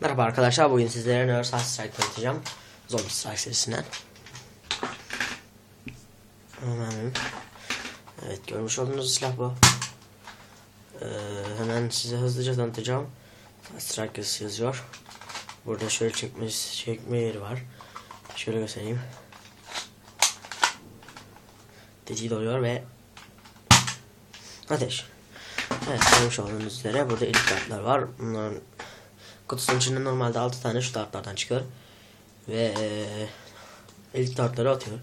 Merhaba arkadaşlar bugün sizlere Nurse Strike tanıtacağım. Zombie Strike serisinden. Evet görmüş olduğunuz silah bu. Ee, hemen size hızlıca tanıtacağım. Strike yazısı yazıyor. Burada şöyle çekme, çekme yeri var. Şöyle göstereyim. Tetiği doluyor ve ateş. Evet görmüş olduğunuz üzere burada ilk kartlar var. Bunların kutusunun içinde normalde 6 tane şu dartlardan çıkıyor. Ve eee, ilk dartları atıyor.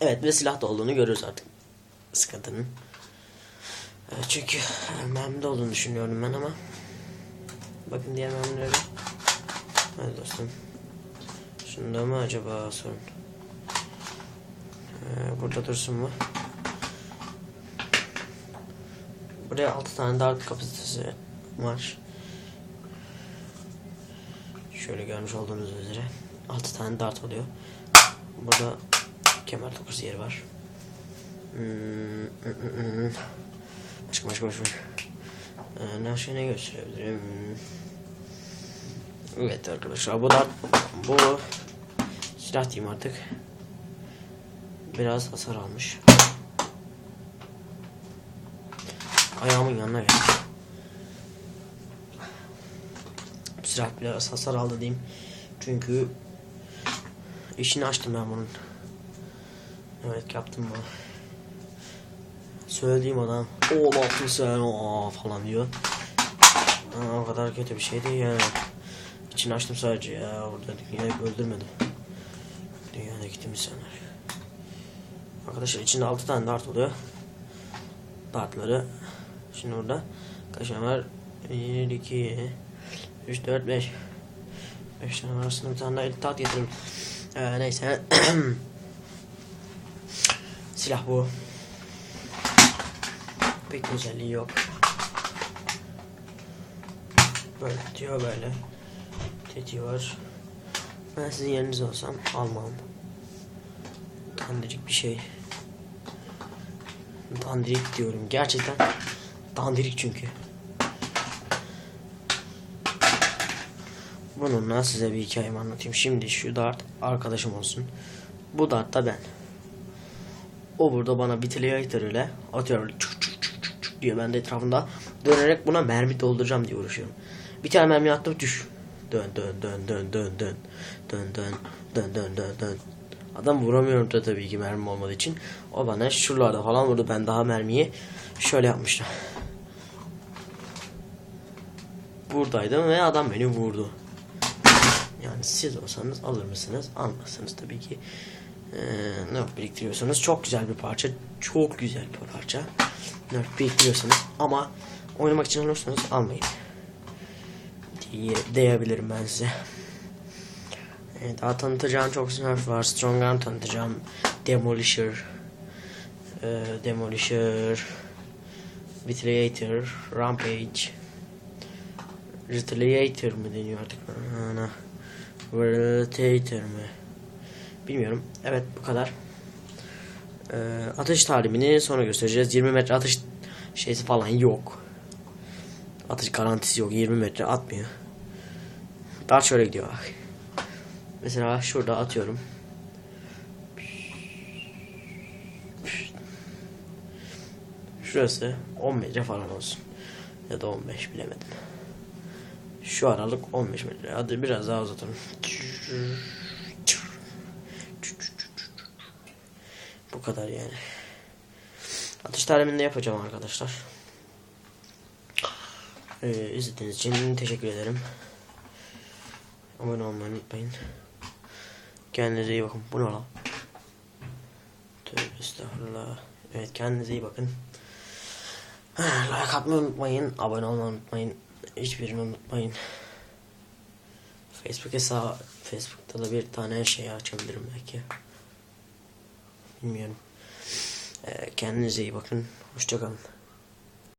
Evet ve silah da olduğunu görüyoruz artık. Sıkıntının. Evet, çünkü mermi de olduğunu düşünüyorum ben ama. Bakın diğer mermilere. Hadi dostum. Şunda mı acaba sorun? Ee, burada dursun mu? Buraya 6 tane dart kapasitesi var. Şöyle görmüş olduğunuz üzere 6 tane dart oluyor. Burada kemer dokusu yeri var. Başka başka başka. Ee, ne şey ne gösterebilirim? Evet arkadaşlar bu da bu silah diyeyim artık. Biraz hasar almış. Ayağımın yanına geldi. Silah biraz hasar aldı diyeyim. Çünkü işini açtım ben bunun. Evet yaptım bunu. Söylediğim adam o ne yaptın sen o falan diyor. Aa, o kadar kötü bir şey değil yani. İçini açtım sadece ya. Orada dünyayı öldürmedim. Dünyadaki tüm insanlar. Arkadaşlar içinde 6 tane dart oluyor. Dartları. Şimdi burada kaç var? 1, 2, 3, 4, 5. 5 tane arasında bir tane daha ilk dart getirdim. Ee, neyse. Silah bu. Pek özelliği yok. Böyle diyor böyle. Tetiği var. Ben sizin yerinizde olsam almam. Dandirik bir şey. Dandirik diyorum. Gerçekten Dandirik çünkü. Bununla size bir hikayemi anlatayım. Şimdi şu dart arkadaşım olsun. Bu dart da ben. O burada bana bitiliyator ile atıyor çuk çuk çuk çuk çuk diyor. Ben de etrafında dönerek buna mermi dolduracağım diye uğraşıyorum. Bir tane mermi attım düş. Dön dön dön dön dön dön. Dön dön dön dön dön dön. Adam vuramıyorum da tabii ki mermim olmadığı için. O bana şuralarda falan vurdu. Ben daha mermiyi şöyle yapmıştım. Buradaydım ve adam beni vurdu. Yani siz olsanız alır mısınız? Almazsınız tabii ki. Ee, nerf biriktiriyorsanız çok güzel bir parça. Çok güzel bir parça. Nerf biriktiriyorsanız ama oynamak için alırsanız almayın. Diye, diyebilirim ben size. Evet, daha tanıtacağım çok nerf var. Strong Arm tanıtacağım. Demolisher. Ee, Demolisher. Vitaliator. Rampage. Retaliator mı deniyor artık? Ana. Retaliator mı? Bilmiyorum. Evet bu kadar. Ee, atış talimini sonra göstereceğiz. 20 metre atış şeysi falan yok. Atış garantisi yok. 20 metre atmıyor. Daha şöyle gidiyor bak. Mesela şurada atıyorum. Şurası 10 metre falan olsun. Ya da 15 bilemedim. Şu aralık 15 metre. Hadi biraz daha uzatalım. Bu kadar yani. Atış taliminde yapacağım arkadaşlar. Ee, izlediğiniz için teşekkür ederim. Abone olmayı unutmayın. Kendinize iyi bakın. Bu ne lan? Tövbe estağfurullah. Evet kendinize iyi bakın. Like atmayı unutmayın. Abone olmayı unutmayın. Hiçbirini unutmayın. Facebook hesabı Facebook'ta da bir tane şey açabilirim belki. Bilmiyorum. Ee, kendinize iyi bakın. Hoşçakalın.